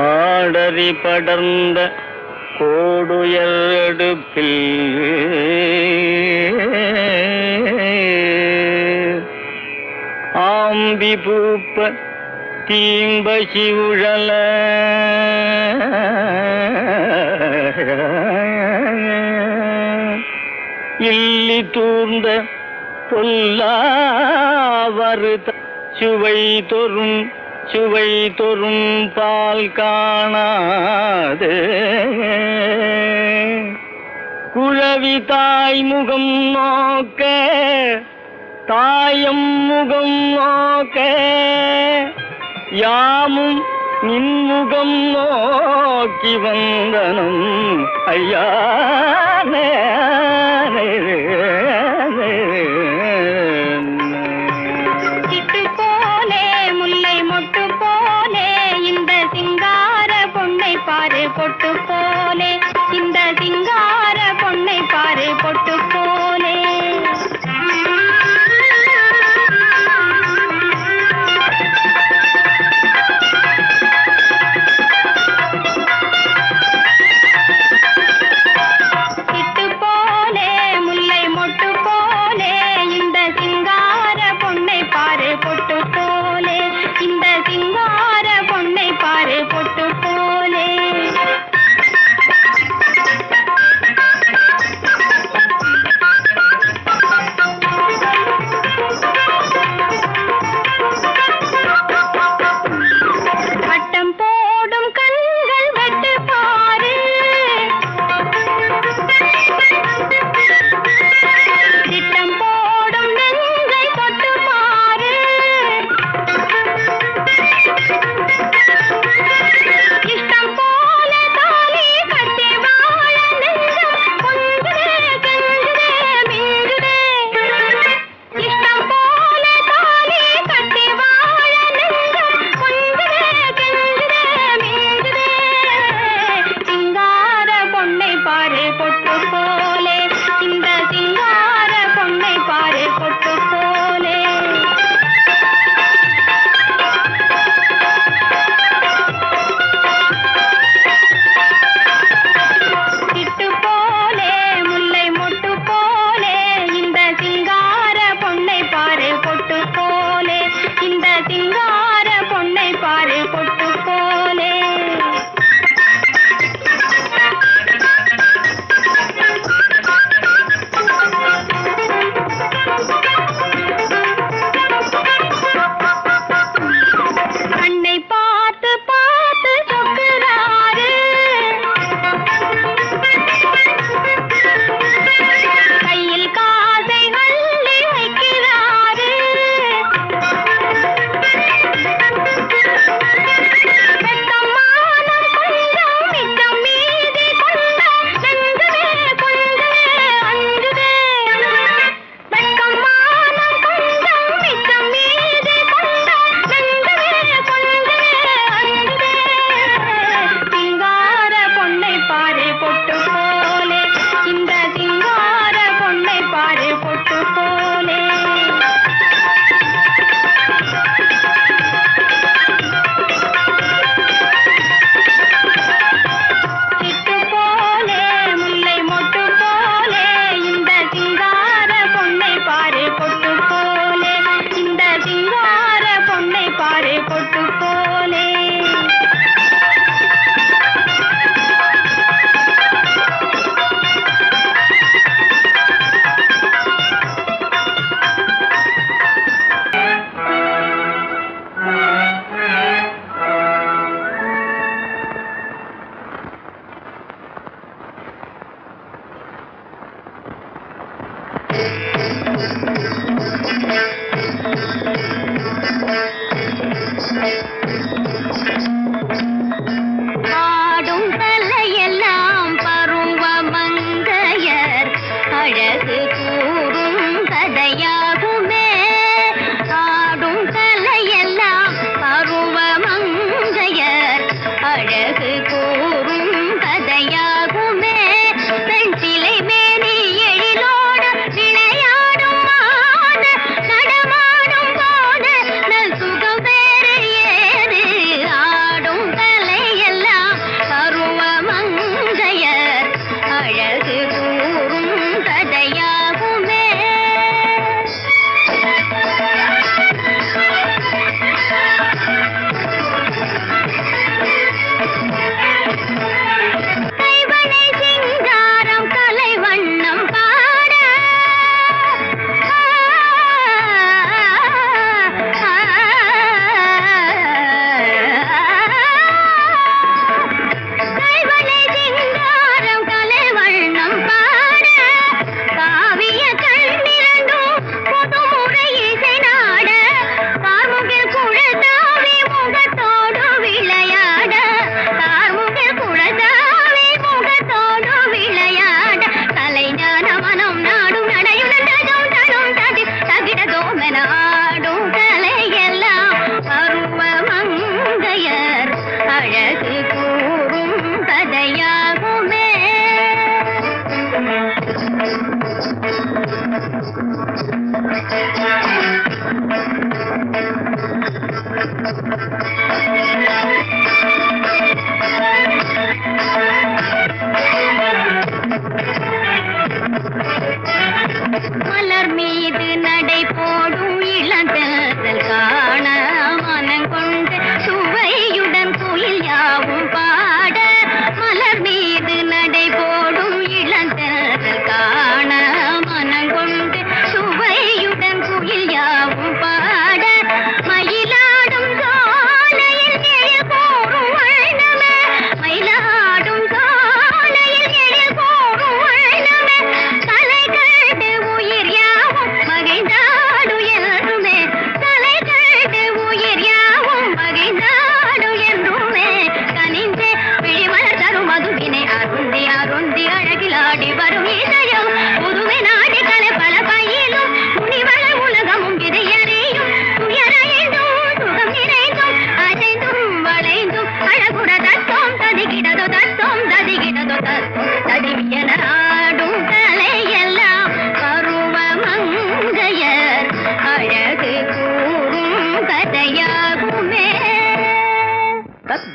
ஆடரி படர்ந்த கோடுயர்டுப்பில் ஆம்பி பூப்ப தீம்பசி உழல. இல்லி தூர்ந்த பொல்லாவரு சுவை தொரும் சுவை தொறும் பால் காணாது. குழவி தாய் முகம் நோக்க தாயம் முகம் நோக்க யாமும் நின்முகம் நோக்கி வந்தனம். ஐயா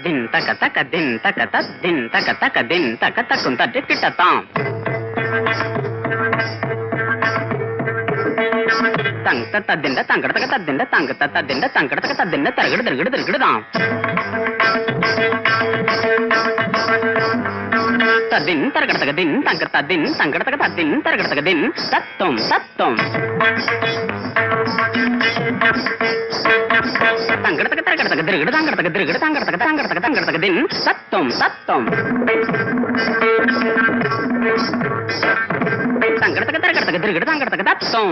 దిన్ తక తక దిన్ తక తక్ దిన్ తక తక దిన్ తక తకుంత డిట్టిట తాం తంగ తత దిండ త దిన్ తరగడతగ దిన్ తంకడత దిన్ తంకడతగ త దిన్ తరగడతగ దిన్ తత్వం తత్వం తంగడతగ తరగడతగ తిరగడు తంగడతగ తిరగడు తంగడతగ తంగడతగ తంగడతగ దిన్ సత్వం సత్వం తంగడతగ తరగడతగ తిరగడు తంగడతగ తత్వం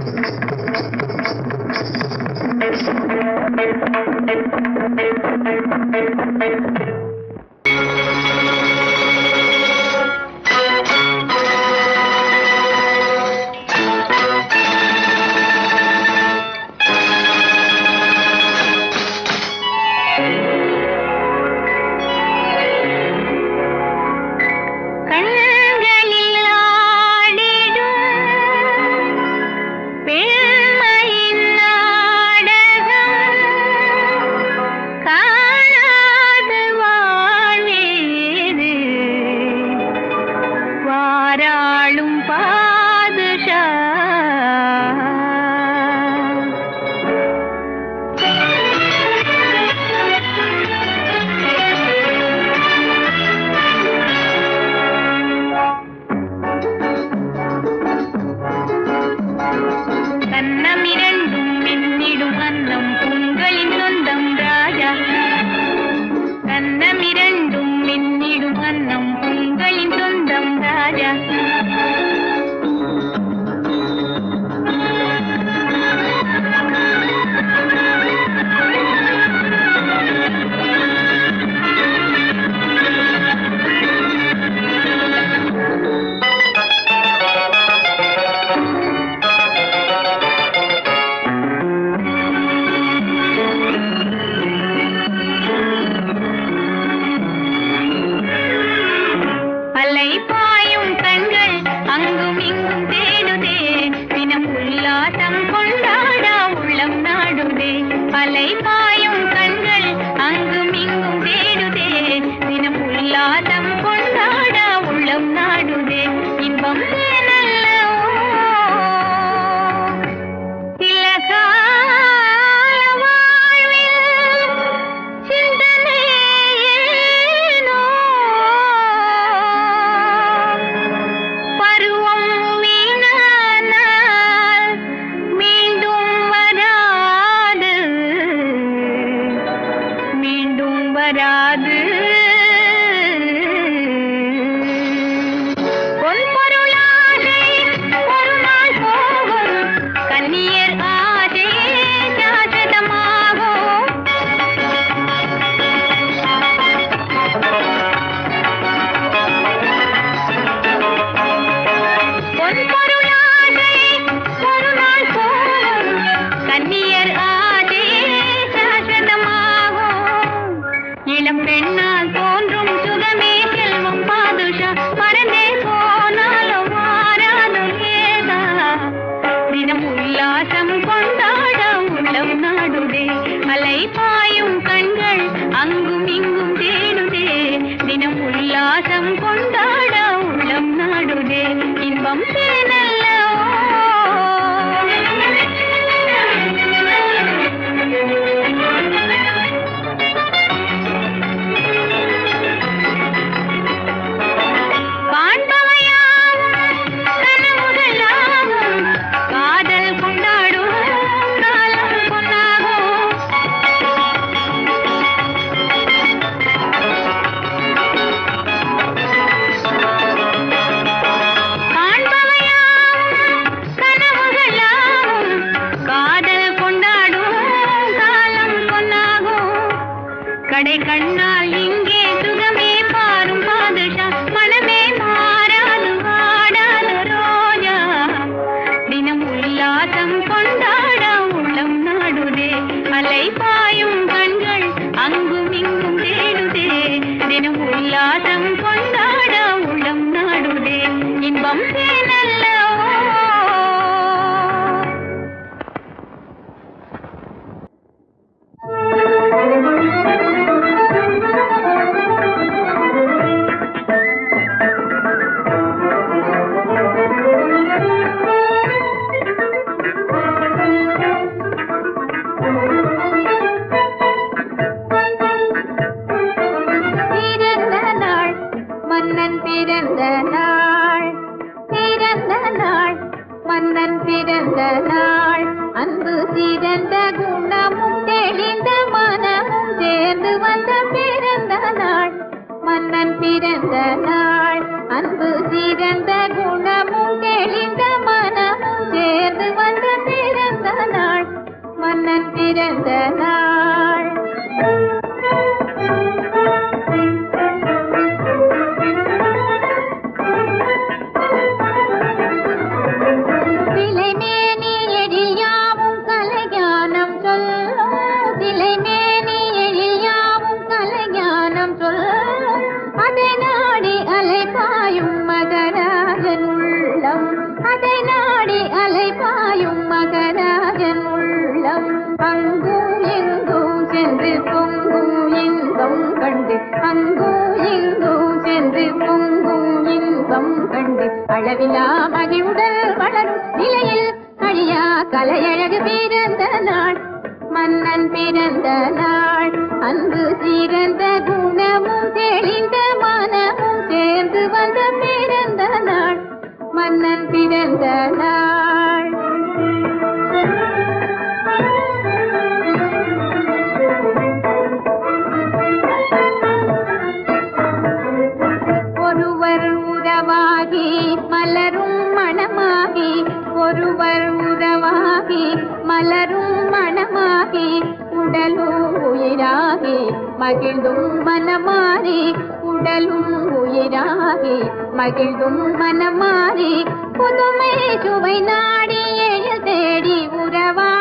Thank you. விழா மகிழ்வுடல் வளரும் நிலையில் அழியா கலையழகு பிறந்த நாள் மன்னன் பிறந்த நாள். அன்பு சீரந்த குணமும் தெளிந்த மனமும் சேர்ந்து வந்த பிறந்த நாள் மன்னன் பிறந்த நாள். உயிராகி மகிழ்ந்தும் மனமாறி உடலும் உயிராகி மகிழ்ந்தும் மனமாறி புதுமை சுவை நாடி தேடி உறவா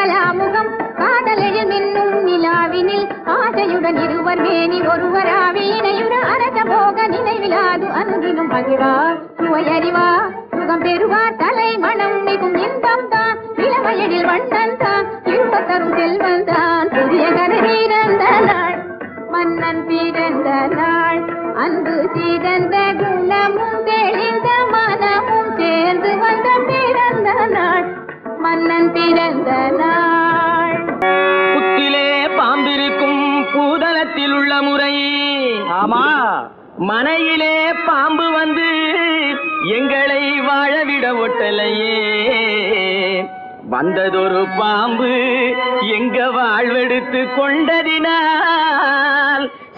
கன்னிக்கலாமுகம் காதலெழில் மின்னும் நிலாவினில் ஆசையுடன் இருவர் மேனி ஒருவராவி இணையுற அரச போக நினைவிலாது அன்றினும் மகிழ்வார் சுவையறிவா சுகம் பெறுவார் தலை மனம் மிகும் இன்பம் தான். இளவயடில் வண்ணன் தான் இன்ப செல்வன் தான். புதிய கதை நாள் மன்னன் பிறந்த நாள். அன்பு சிறந்த குணமும் தெளிந்த மனமும் சேர்ந்து வந்த பிறந்த நாள். மன்னன் பிறந்த நாள் புத்திலே பாம்பிருக்கும் பூதலத்தில் உள்ள முறை. ஆமா. மனையிலே பாம்பு வந்து எங்களை வாழவிட ஒட்டலையே. வந்ததொரு பாம்பு எங்க வாழ்வெடுத்து கொண்டதினால்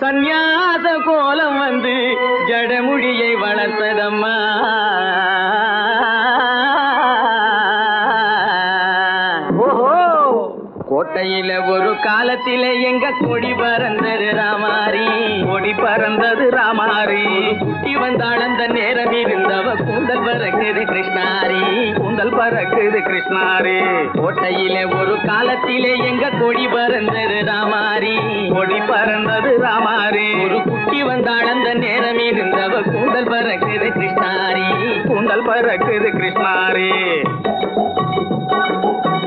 சந்நியாச கோலம் வந்து ஜடமுடியை வளர்த்ததம்மா. காலத்திலே எங்க கொடி பறந்தது ராமாரி? கொடி பறந்தது ராமாரி. குட்டி வந்தாழந்த நேரம் இருந்தவ கூந்தல் பறக்குது கிருஷ்ணாரி. கூந்தல் பறக்குது கிருஷ்ணாரி. கோட்டையிலே ஒரு காலத்திலே எங்க கொடி பறந்தது ராமாரி? கொடி பறந்தது ராமாரி. ஒரு குட்டி வந்தாழந்த நேரம் இருந்தவ கூந்தல் பறக்குது கிருஷ்ணாரி. கூந்தல் பறக்குது கிருஷ்ணாரி.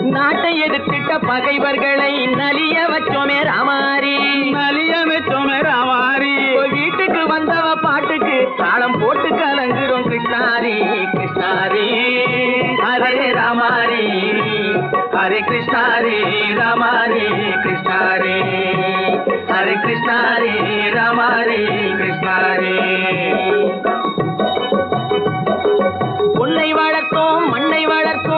நாட்டை எடுத்துட்ட பகைவர்களை நலிய வச்சோமே ராமாரி. நலிய வச்சோமே ராமாரி. வீட்டுக்கு வந்தவ பாட்டுக்கு தாளம் போட்டு கலங்குறோம் கிருஷ்ணாரி கிருஷ்ணாரி. ஹரே ராமாரி ஹரே கிருஷ்ணாரி ராமாரி கிருஷ்ணாரி. ஹரே கிருஷ்ணாரி ராமாரி கிருஷ்ணாரி. உன்னை வளர்த்தோம் மண்ணை வளர்த்தோம்.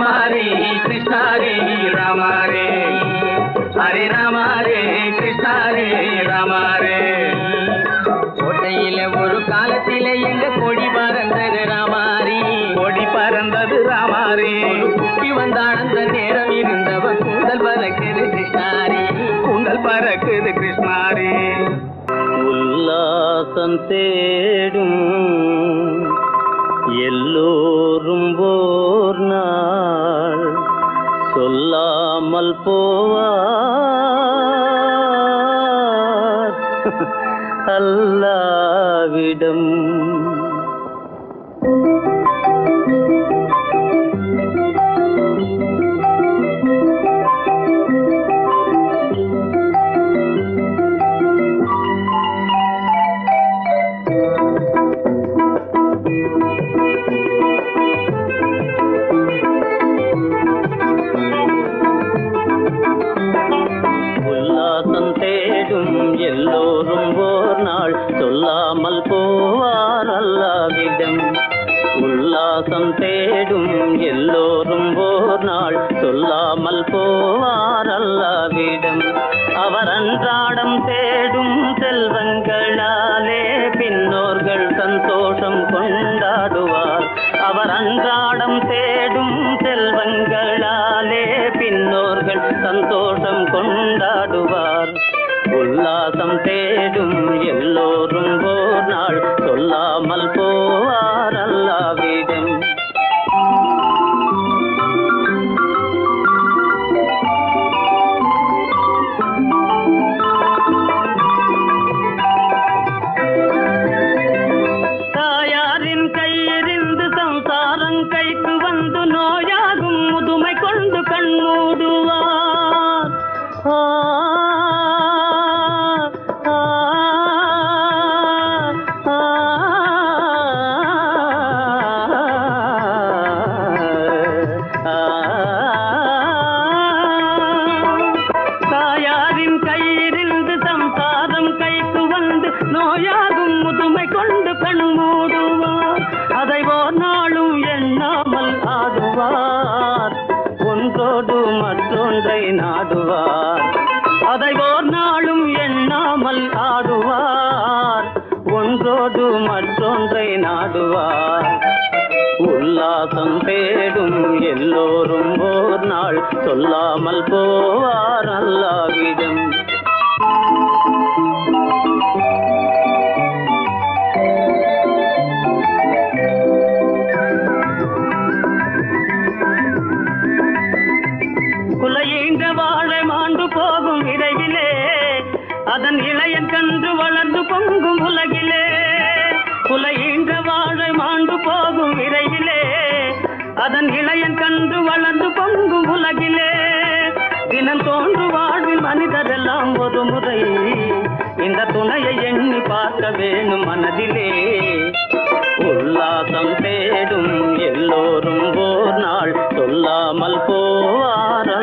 ஹரே ராமாரி கிருஷ்ணாரி ராமாரி ஹரே ராமாரே கிருஷ்ணாரே ராமாரே கோட்டையில ஒரு காலத்தில எங்க கொடி பறந்தது ராமாரி. கொடி பறந்தது ராமாரி. குட்டி வந்தாள் அந்த நேரம் இருந்தவ கூந்தல் பறக்குது கிருஷ்ணாரி. கூந்தல் பறக்குது கிருஷ்ணாரி. உல்லாசம் தேடும் எல்லோரும் சொல்லாமல் போவார். அல்லாவிடம் எல்லோரும் ஓர் நாள் சொல்லாமல் போவார் அல்லாவிடம் உல்லாசம் தேடும் எல்லோரும் ஓர் நாள் சொல்லாமல் போவார் அல்லாவிடம் அவர் அன்றாடம் தே நாடுவார் அதை ஓர் நாளும் எண்ணாமல் ஆடுவார். ஒன்றோடு மற்றொன்றை நாடுவார். உல்லாசம் தேடும் எல்லோரும் ஓர் நாள் சொல்லாமல் போவார் அல்லாவிடம். அதன் இளையன் கன்று வளர்ந்து பொங்கும் உலகிலே. தினம் தோன்று வாழ்வில் மனிதரெல்லாம் ஒரு முறை. இந்த துணையை எண்ணி பார்க்க வேணும் மனதிலே. உல்லாசம் தேடும் எல்லோரும் ஓர் நாள். சொல்லாமல் போவார்